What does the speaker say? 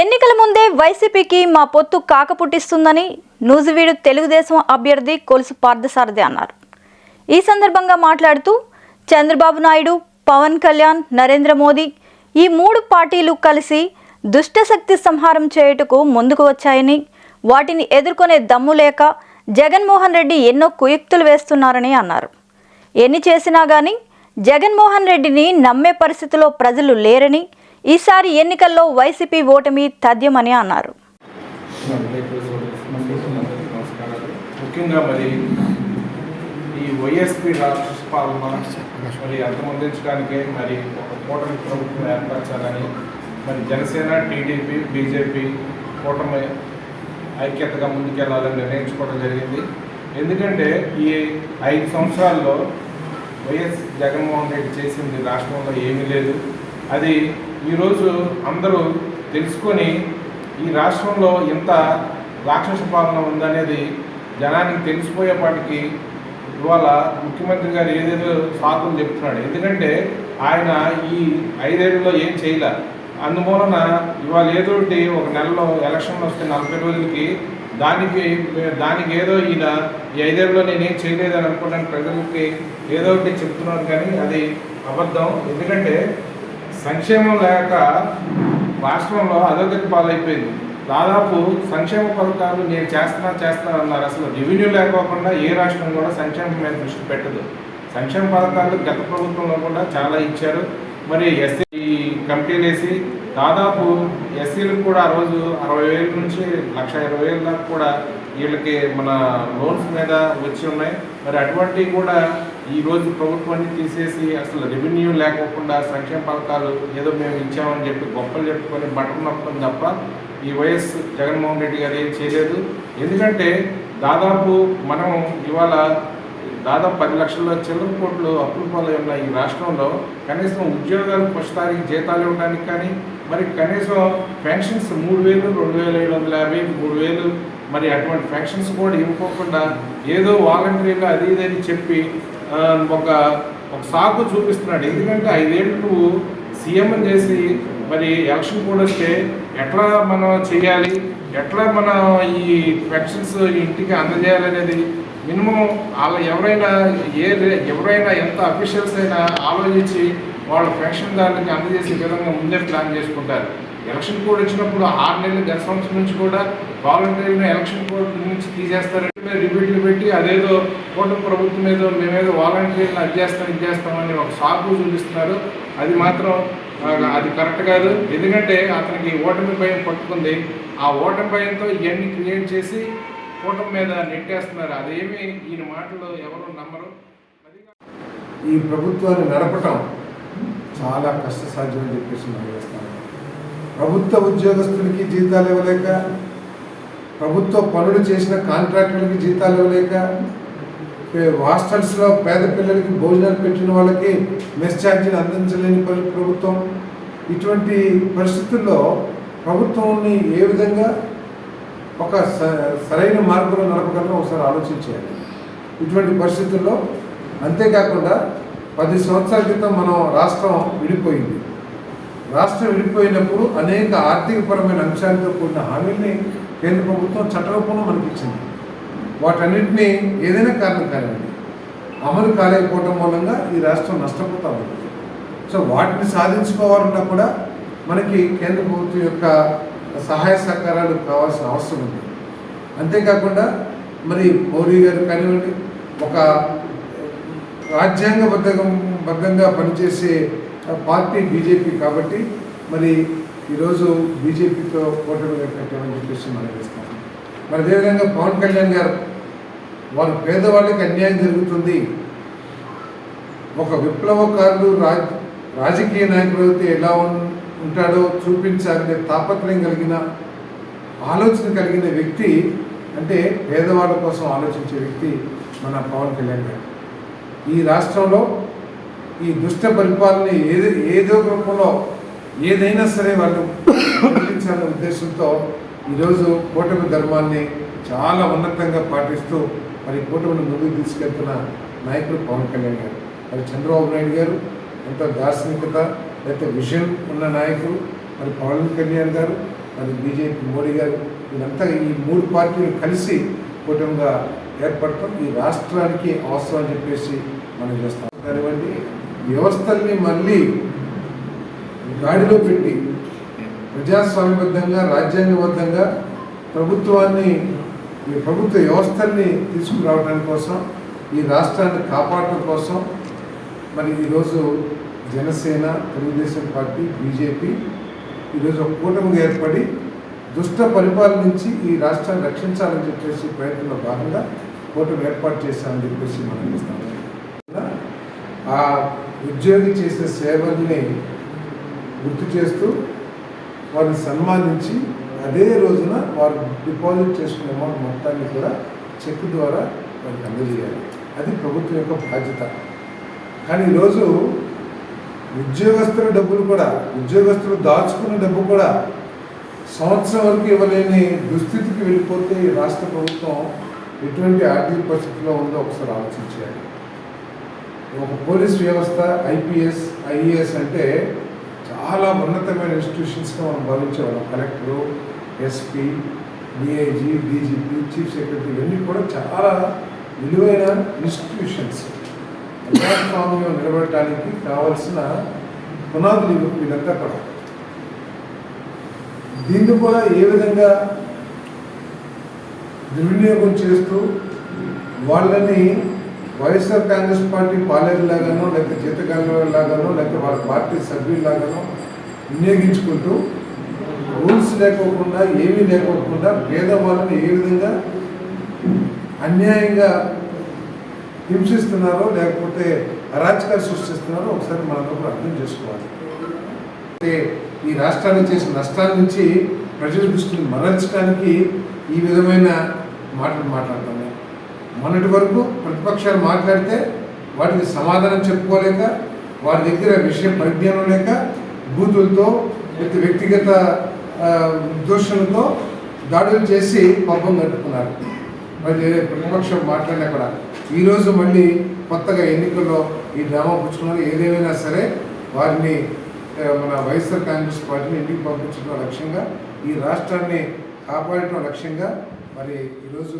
ఎన్నికల ముందే వైసీపీకి మా పొత్తు కాక పుట్టిస్తుందని నూజివీడు తెలుగుదేశం అభ్యర్థి కొలుసు పార్థసారథి అన్నారు. ఈ సందర్భంగా మాట్లాడుతూ చంద్రబాబు నాయుడు పవన్ కళ్యాణ్ నరేంద్ర మోదీ ఈ మూడు పార్టీలు కలిసి దుష్టశక్తి సంహారం చేయుటకు ముందుకు వచ్చాయని వాటిని ఎదుర్కొనే దమ్ము లేక జగన్మోహన్ రెడ్డి ఎన్నో కుయుక్తులు వేస్తున్నారని అన్నారు. ఎన్ని చేసినా కానీ జగన్మోహన్ రెడ్డిని నమ్మే పరిస్థితిలో ప్రజలు లేరని ఈసారి ఎన్నికల్లో వైసీపీ ఓటమి తథ్యమని అన్నారు. ముఖ్యంగా మరి ఈ వైఎస్పీ రాష్ట్ర పాలన మరి అంతమొందించడానికే మరి ఒక కూటమి ప్రభుత్వం ఏర్పరచాలని మరి జనసేన టీడీపీ బీజేపీ కూటమి ఐక్యతగా ముందుకెళ్ళాలని నిర్ణయించుకోవడం జరిగింది. ఎందుకంటే ఈ ఐదు సంవత్సరాల్లో వైఎస్ జగన్మోహన్ రెడ్డి చేసింది రాష్ట్రంలో ఏమీ లేదు. అది ఈరోజు అందరూ తెలుసుకొని ఈ రాష్ట్రంలో ఇంత రాక్షస పాలన ఉందనేది జనానికి తెలిసిపోయేపాటికి ఇవాళ ముఖ్యమంత్రి గారు ఏదేదో సాకులు చెప్తున్నాడు. ఎందుకంటే ఆయన ఈ ఐదేళ్ళలో ఏం చేయలే. అందుమూలన ఇవాళ ఏదో ఒకటి ఒక నెలలో ఎలక్షన్ వస్తే నలభై రోజులకి దానికి దానికి ఏదో ఈయన ఈ ఐదేళ్ళలో నేనేం చేయలేదని అనుకున్నాను ప్రజలకి ఏదో ఒకటి చెప్తున్నాను కానీ అది అబద్ధం. ఎందుకంటే సంక్షేమం లేక రాష్ట్రంలో అధోగతి పాలైపోయింది. దాదాపు సంక్షేమ పథకాలు నేను చేస్తున్నా చేస్తున్నా అన్నారు. అసలు రెవెన్యూ లేకోకుండా ఏ రాష్ట్రం కూడా సంక్షేమం మీద దృష్టి పెట్టదు. సంక్షేమ పథకాలు గత ప్రభుత్వంలో కూడా చాలా ఇచ్చారు. మరి ఎస్సీ కమిటీలు వేసి దాదాపు ఎస్సీలకు కూడా ఆ రోజు అరవై వేల నుంచి లక్ష ఇరవై వేల దాకా కూడా వీళ్ళకి మన లోన్స్ మీద వచ్చి ఉన్నాయి. మరి అటువంటివి కూడా ఈ రోజు ప్రభుత్వాన్ని తీసేసి అసలు రెవెన్యూ లేకోకుండా సంక్షేమ పథకాలు ఏదో మేము ఇచ్చామని చెప్పి గొప్పలు చెప్పుకొని బట్టలు నొప్పం తప్ప ఈ వైఎస్ జగన్మోహన్ రెడ్డి గారు ఏం చేయలేదు. ఎందుకంటే దాదాపు మనం ఇవాళ దాదాపు పది లక్షల చిల్లర కోట్లు అప్పుల పాలై ఉన్న ఈ రాష్ట్రంలో కనీసం ఉద్యోగాలు ప్రస్తుతానికి జీతాలు ఇవ్వడానికి కానీ మరి కనీసం పెన్షన్స్ మూడు వేలు రెండు వేల ఏడు వందల యాభై మూడు వేలు మరి అటువంటి పెన్షన్స్ కూడా ఇవ్వకోకుండా ఏదో వాలంటరీగా అది ఇది అని చెప్పి ఒక ఒక సాకు చూపిస్తున్నాడు. ఎందుకంటే ఐదేళ్ళు నువ్వు సీఎం చేసి మరి ఎలక్షన్ కూడా వస్తే ఎట్లా మనం చేయాలి? ఎట్లా మనం ఈ పెన్షన్స్ ఇంటికి అందజేయాలనేది మినిమం వాళ్ళ ఎవరైనా ఏ ఎవరైనా ఎంత అఫీషియల్స్ అయినా ఆలోచించి వాళ్ళ పెన్షన్దారులకి అందజేసే విధంగా ముందే ప్లాన్ చేసుకుంటారు. ఎలక్షన్ కోడ్ వచ్చినప్పుడు ఆరు నెలల గత సంవత్సరం నుంచి కూడా వాలంటీర్ని ఎలక్షన్ కోడ్ నుంచి తీసేస్తారు రిపీట్లు పెట్టి అదేదో కూటమి ప్రభుత్వం ఏదో మేమేదో వాలంటీర్ని అది చేస్తాం ఇది చేస్తామని ఒక సాకు చూపిస్తున్నారు. అది మాత్రం అది కరెక్ట్ కాదు. ఎందుకంటే అతనికి ఓటమి భయం పట్టుకుంది. ఆ ఓటమి భయంతో ఇవన్నీ క్రియేట్ చేసి కూటమి మీద నెట్టేస్తున్నారు. అదేమి ఈయన మాటలు ఎవరు నమ్మరు. ఈ ప్రభుత్వాన్ని నడపటం చాలా కష్టసాధ్యమని చెప్పేసి మనం చేస్తాను ప్రభుత్వ ఉద్యోగస్తులకి జీతాలు ఇవ్వలేక ప్రభుత్వ పనులు చేసిన కాంట్రాక్టర్లకి జీతాలు ఇవ్వలేక హాస్టల్స్లో పేద పిల్లలకి భోజనాలు పెట్టిన వాళ్ళకి మెస్ ఛార్జీలు అందించలేని ప్రభుత్వం. ఇటువంటి పరిస్థితుల్లో ప్రభుత్వాన్ని ఏ విధంగా ఒక స- సరైన మార్గంలో నడపగలరో ఒకసారి ఆలోచించాలి ఇటువంటి పరిస్థితుల్లో అంతేకాకుండా పది సంవత్సరాల క్రితం మనం రాష్ట్రం విడిపోయింది. రాష్ట్రం విడిపోయినప్పుడు అనేక ఆర్థికపరమైన అంశాలతో కూడిన హామీల్ని కేంద్ర ప్రభుత్వం చట్టరూపంలో మనకి ఇచ్చింది వాటన్నింటినీ ఏదైనా కారణం కానివ్వండి అమలు కాలేకపోవడం మూలంగా ఈ రాష్ట్రం నష్టపోతా ఉంది. సో వాటిని సాధించుకోవాలన్నా కూడా మనకి కేంద్ర ప్రభుత్వం యొక్క సహాయ సహకారాలు కావాల్సిన అవసరం ఉంది. అంతేకాకుండా మరి మోడీ గారు కానివ్వండి ఒక రాజ్యాంగబద్ధం బద్ధంగా పనిచేసే పార్టీ బీజేపీ కాబట్టి మరి ఈరోజు బీజేపీతో కూటమి పెట్టామని చెప్పేసి మనం వేస్తాం మరి అదేవిధంగా పవన్ కళ్యాణ్ గారు వారు పేదవాళ్ళకి అన్యాయం జరుగుతుంది. ఒక విప్లవకారుడు రాజ్ రాజకీయ నాయకుడు అయితే ఎలా ఉంటాడో చూపించాలనే తాపత్రయం కలిగిన ఆలోచన కలిగిన వ్యక్తి అంటే పేదవాళ్ళ కోసం ఆలోచించే వ్యక్తి మన పవన్ కళ్యాణ్ గారు. ఈ రాష్ట్రంలో ఈ దుష్ట పరిపాలన ఏది ఏదో రూపంలో ఏదైనా సరే వాళ్ళు పాటించాలనే ఉద్దేశంతో ఈరోజు కూటమి ధర్మాన్ని చాలా ఉన్నతంగా పాటిస్తూ మరి కూటమిని ముందుకు తీసుకెళ్తున్న నాయకుడు పవన్ కళ్యాణ్ గారు. మరి చంద్రబాబు నాయుడు గారు ఎంతో దార్శనికత లేకపోతే విజన్ ఉన్న నాయకుడు మరి పవన్ కళ్యాణ్ గారు మరి బీజేపీ మోడీ గారు వీళ్ళంతా ఈ మూడు పార్టీలు కలిసి కూటమిగా ఏర్పడతాం ఈ రాష్ట్రానికి అవసరం అని చెప్పేసి మనం చేస్తాం కానివ్వండి వ్యవస్థల్ని మళ్ళీ గాడిలో పెట్టి ప్రజాస్వామ్యబద్ధంగా రాజ్యాంగబద్ధంగా ప్రభుత్వాన్ని ఈ ప్రభుత్వ వ్యవస్థల్ని తీసుకురావడానికి కోసం ఈ రాష్ట్రాన్ని కాపాడటం కోసం మరి ఈరోజు జనసేన తెలుగుదేశం పార్టీ బీజేపీ ఈరోజు ఒక కూటమిగా ఏర్పడి దుష్ట పరిపాలన నుంచి ఈ రాష్ట్రాన్ని రక్షించాలని చెప్పేసి ప్రయత్నంలో భాగంగా కూటమి ఏర్పాటు చేశామని చెప్పేసి మనం ఇస్తాం ఆ ఉద్యోగి చేసే సేవల్ని గుర్తు చేస్తూ వారిని సన్మానించి అదే రోజున వారు డిపాజిట్ చేసుకున్న అమౌంట్ మొత్తాన్ని కూడా చెక్ ద్వారా వారికి అందజేయాలి. అది ప్రభుత్వం యొక్క బాధ్యత. కానీ ఈరోజు ఉద్యోగస్తుల డబ్బులు కూడా ఉద్యోగస్తులు దాచుకున్న డబ్బు కూడా సంవత్సరం వరకు ఇవ్వలేని దుస్థితికి వెళ్ళిపోతే ఈ రాష్ట్ర ప్రభుత్వం ఎటువంటి ఆర్థిక పరిస్థితిలో ఉందో ఒకసారి ఆలోచించాలి ఒక పోలీస్ వ్యవస్థ ఐపీఎస్ ఐఏఎస్ అంటే చాలా ఉన్నతమైన ఇన్స్టిట్యూషన్స్గా మనం భావించేవాళ్ళం. Collector SP DIG DGP chief secretary ఇవన్నీ కూడా చాలా విలువైన ఇన్స్టిట్యూషన్స్ ప్రజాస్వామ్యం నిలబడటానికి కావాల్సిన పునాదులు ఇవి- వీళ్ళంతా కూడా. దీన్ని కూడా ఏ విధంగా దుర్వినియోగం చేస్తూ వాళ్ళని వైఎస్ఆర్ కాంగ్రెస్ పార్టీ పాలేరులాగానో లేకపోతే జీతగాళ్ళలాగానో లేకపోతే వాళ్ళ పార్టీ సభ్యుల్లాగానో వినియోగించుకుంటూ రూల్స్ లేకోకుండా ఏమీ లేకోకుండా పేదవాళ్ళని ఏ విధంగా అన్యాయంగా హింసిస్తున్నారో లేకపోతే అరాచకాలు సృష్టిస్తున్నారో ఒకసారి మనందరూ అర్థం చేసుకోవాలి. అయితే ఈ రాష్ట్రానికి చేసిన నష్టాల నుంచి ప్రజల దృష్టిని మరల్చడానికి ఈ విధమైన మాటలు మాట్లాడతాం మొన్నటి వరకు ప్రతిపక్షాలు మాట్లాడితే వాటికి సమాధానం చెప్పుకోలేక వారి దగ్గర విషయ పరిజ్ఞానం లేక బూతులతో లేకపోతే వ్యక్తిగత దూషణతో దాడులు చేసి పబ్బం గడుపుకున్నారు మరి ప్రతిపక్షం మాట్లాడినా కూడా. ఈరోజు మళ్ళీ కొత్తగా ఎన్నికల్లో ఈ డ్రామా పుచ్చుకున్నారు. ఏదేమైనా సరే వారిని మన వైఎస్ఆర్ కాంగ్రెస్ పార్టీని ఇంటికి పంపించడం లక్ష్యంగా ఈ రాష్ట్రాన్ని కాపాడటం లక్ష్యంగా మరి ఈరోజు